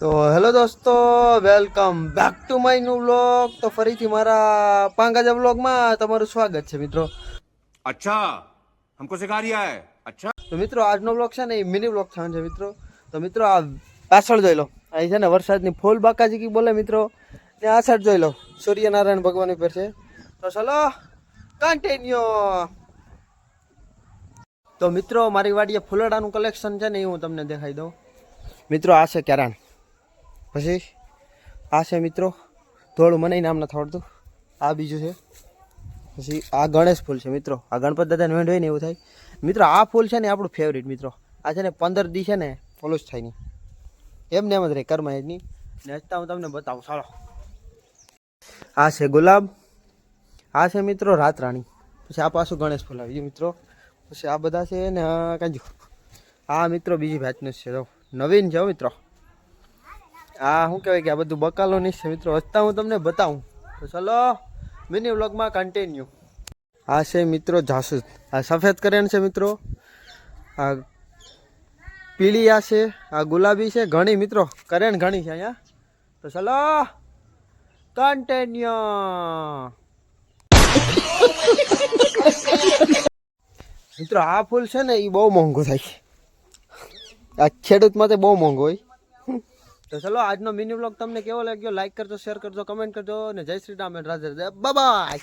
તો હેલો દોસ્તો welcome back to my new vlog. તો ફરીથી મારા પાંગાજા વ્લોગમાં તમારું સ્વાગત છે મિત્રો. અચ્છા હમકો સિખા રહ્યા હે. અચ્છા. તો મિત્રો આજનો વ્લોગ છે ને એ મિની વ્લોગ થવાનો છે મિત્રો. તો મિત્રો આ પાછળ જોઈ લો. અહીં છે ને વરસાદની ફૂલ બાકાજી કી બોલે મિત્રો. ને આ સાઈડ જોઈ લો. સૂર્યનારાયણ ભગવાન ઉપર છે. તો ચલો કન્ટિન્યુ તો મિત્રો મારી વાડીએ ફૂલડાનું કલેક્શન છે ને એ હું તમને દેખાઈ દઉં. મિત્રો આ છે કેરાણ. પછી આ છે મિત્રો થોડું મને નામ નથી આવડતું આ બીજું છે. પછી આ ગણેશ ફૂલ છે મિત્રો. આ ગણપત દાદાને વેંડ હોય ને એવું થાય. મિત્રો, આ ફૂલ છે ને આપણું ફેવરિટ મિત્રો. આ છે ને પંદર દી છે ને ફોલો થાય નહીં. એમને એમ જ રહે, કર્મ એની ને હજતા હું તમને બતાવું, ચાલો. આ છે ગુલાબ. આ છે મિત્રો રાતરાણી. પછી આ પાછું ગણેશ ફૂલ આવી ગયું મિત્રો. પછી આ બધા છે ને કાંજુ આ મિત્રો બીજી ભાતનું છે નવીન છે મિત્રો. આ શું કહેવાય કે આ બધું બકાલો નહીં છે મિત્રો. હજતા હું તમને બતાવું. તો ચલો, મિની વ્લોગમાં કન્ટિન્યુ આ છે મિત્રો જાસૂદ. આ સફેદ કરેણ છે મિત્રો. આ પીળી આ છે, આ ગુલાબી છે, ઘણી મિત્રો. કરેણ ઘણી છે અહીંયા. તો ચલો કન્ટિન્યુ મિત્રો, આ ફૂલ છે ને એ બહુ મોંઘું થાય આ ખેડૂત માટે બહુ મોંઘું હોય. તો ચલો, આજનો મિની બ્લોગ તમને કેવો લાગ્યો? લાઈક કરજો શેર કરજો કમેન્ટ કરજો અને જય શ્રી રામ રાધે રાધે. બાય